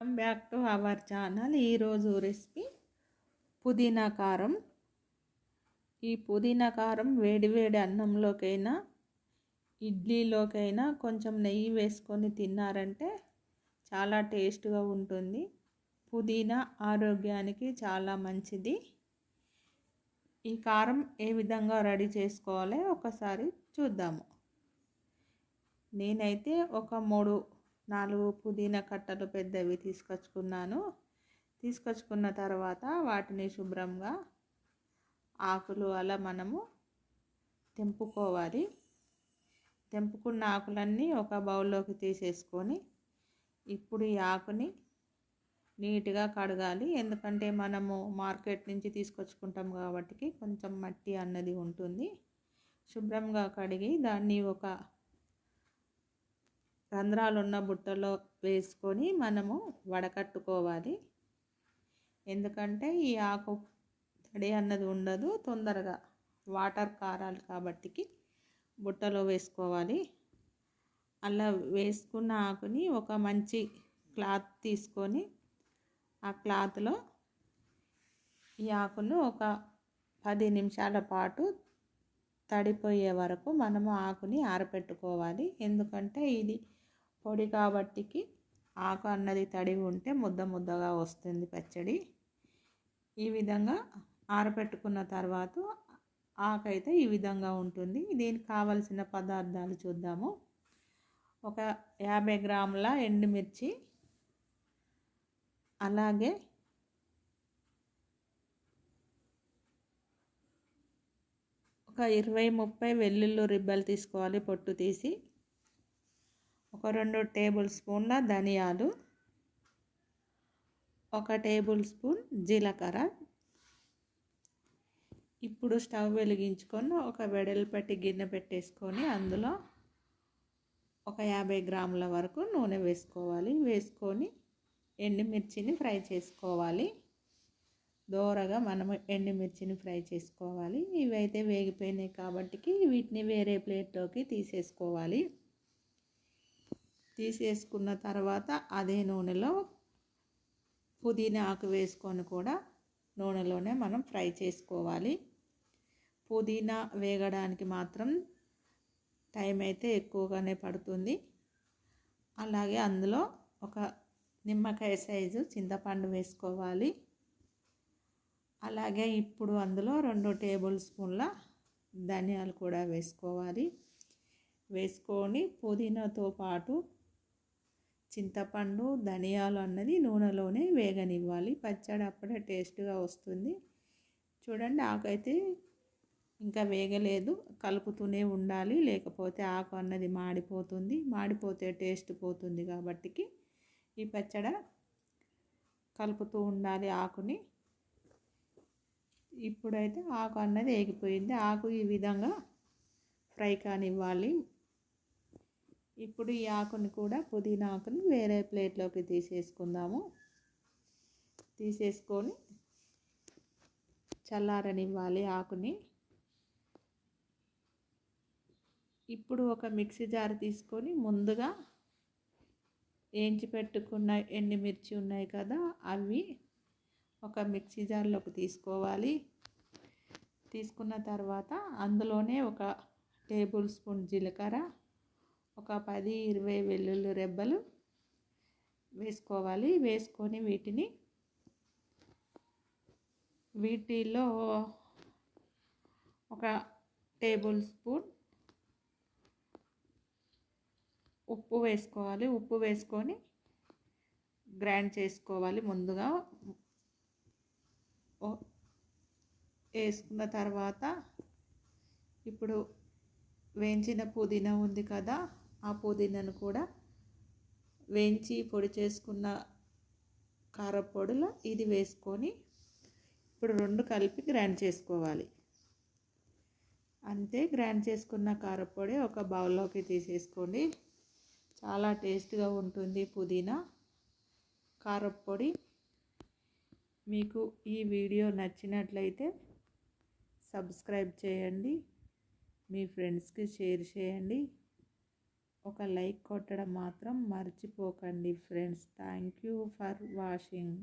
Welcome back to our channel. ఈరోజు recipe పుదీనా కారం. ఈ పుదీనా కారం వేడివేడి అన్నంలోకైనా ఇడ్లీలోకైనా కొంచెం నెయ్యి వేసుకొని తిన్నారంటే చాలా టేస్ట్గా ఉంటుంది. పుదీనా ఆరోగ్యానికి చాలా మంచిది. ఈ కారం ఏ విధంగా రెడీ చేసుకోవాలి ఒకసారి చూద్దాము. నేనైతే ఒక మూడు నాలుగు పుదీనా కట్టలు పెద్దవి తీసుకొచ్చుకున్నాను. తీసుకొచ్చుకున్న తర్వాత వాటిని శుభ్రంగా ఆకులు అలా మనము తెంపుకోవాలి. తెంపుకున్న ఆకులన్నీ ఒక బౌల్లోకి తీసేసుకొని ఇప్పుడు ఈ ఆకుని నీట్గా కడగాలి. ఎందుకంటే మనము మార్కెట్ నుంచి తీసుకొచ్చుకుంటాం కాబట్టి కొంచెం మట్టి అన్నది ఉంటుంది. శుభ్రంగా కడిగి దాన్ని ఒక రంధ్రాలున్న బుట్టలో వేసుకొని మనము వడకట్టుకోవాలి. ఎందుకంటే ఈ ఆకు తడి అన్నది ఉండదు తొందరగా వాటర్ కారాలి కాబట్టికి బుట్టలో వేసుకోవాలి. అలా వేసుకున్న ఆకుని ఒక మంచి క్లాత్ తీసుకొని ఆ క్లాత్లో ఈ ఆకును ఒక పది నిమిషాల పాటు తడిపోయే వరకు మనము ఆకుని ఆరపెట్టుకోవాలి. ఎందుకంటే ఇది పొడి కాబట్టికి ఆకు అన్నది తడివి ఉంటే ముద్ద ముద్దగా వస్తుంది పచ్చడి. ఈ విధంగా ఆరపెట్టుకున్న తర్వాత ఆకైతే ఈ విధంగా ఉంటుంది. దీనికి కావలసిన పదార్థాలు చూద్దాము. ఒక యాభై గ్రాముల ఎండుమిర్చి అలాగే ఒక ఇరవై ముప్పై వెల్లుల్లి రిబ్బలు తీసుకోవాలి పొట్టు తీసి. ఒక రెండు టేబుల్ స్పూన్ల ధనియాలు ఒక టేబుల్ స్పూన్ జీలకర్ర. ఇప్పుడు స్టవ్ వెలిగించుకొని ఒక వెడల్పట్టి గిన్నె పెట్టేసుకొని అందులో ఒక యాభై గ్రాముల వరకు నూనె వేసుకోవాలి. వేసుకొని ఎండుమిర్చిని ఫ్రై చేసుకోవాలి. దోరగా మనము ఎండుమిర్చిని ఫ్రై చేసుకోవాలి. ఇవైతే వేగిపోయినాయి కాబట్టి వీటిని వేరే ప్లేట్లోకి తీసేసుకోవాలి. తీసేసుకున్న తర్వాత అదే నూనెలో పుదీనా ఆకు వేసుకొని కూడా నూనెలోనే మనం ఫ్రై చేసుకోవాలి. పుదీనా వేగడానికి మాత్రం టైం అయితే ఎక్కువగానే పడుతుంది. అలాగే అందులో ఒక నిమ్మకాయ సైజు చింతపండు వేసుకోవాలి. అలాగే ఇప్పుడు అందులో రెండు టేబుల్ స్పూన్ల ధనియాలు కూడా వేసుకోవాలి. వేసుకొని పుదీనాతో పాటు చింతపండు ధనియాలు అన్నది నూనెలోనే వేగనివ్వాలి. పచ్చడి అప్పుడే టేస్ట్గా వస్తుంది. చూడండి ఆకైతే ఇంకా వేగలేదు. కలుపుతూనే ఉండాలి. లేకపోతే ఆకు అన్నది మాడిపోతుంది. మాడిపోతే టేస్ట్ పోతుంది కాబట్టికి ఈ పచ్చడ కలుపుతూ ఉండాలి ఆకుని. ఇప్పుడైతే ఆకు అన్నది వేగిపోయింది. ఆకు ఈ విధంగా ఫ్రై కానివ్వాలి. ఇప్పుడు ఈ ఆకుని కూడా పుదీనా ఆకుని వేరే ప్లేట్లోకి తీసేసుకుందాము. తీసేసుకొని చల్లారనివ్వాలి ఆకుని. ఇప్పుడు ఒక మిక్సీ జార్ తీసుకొని ముందుగా వేయించి పెట్టుకున్న ఎండుమిర్చి ఉన్నాయి కదా అవి ఒక మిక్సీ జార్లోకి తీసుకోవాలి. తీసుకున్న తర్వాత అందులోనే ఒక టేబుల్ స్పూన్ జీలకర్ర ఒక పది ఇరవై వెల్లుల్లి రెబ్బలు వేసుకోవాలి. వేసుకొని వీటిని వీటిలో ఒక టేబుల్ స్పూన్ ఉప్పు వేసుకోవాలి. ఉప్పు వేసుకొని గ్రైండ్ చేసుకోవాలి ముందుగా. వేసుకున్న తర్వాత ఇప్పుడు వేయించిన పుదీనా ఉంది కదా ఆ పుదీనాను కూడా వేయించి పొడి చేసుకున్న కారపొడిలో ఇది వేసుకొని ఇప్పుడు రెండు కలిపి గ్రైండ్ చేసుకోవాలి. అంతే గ్రైండ్ చేసుకున్న కారపొడి ఒక బౌల్లోకి తీసేసుకోండి. చాలా టేస్ట్గా ఉంటుంది పుదీనా. కారపొడి మీకు ఈ వీడియో నచ్చినట్లయితే సబ్స్క్రైబ్ చేయండి. మీ ఫ్రెండ్స్కి షేర్ చేయండి. ఒక లైక్ కొట్టడం మాత్రం మర్చిపోకండి friends. Thank you for watching.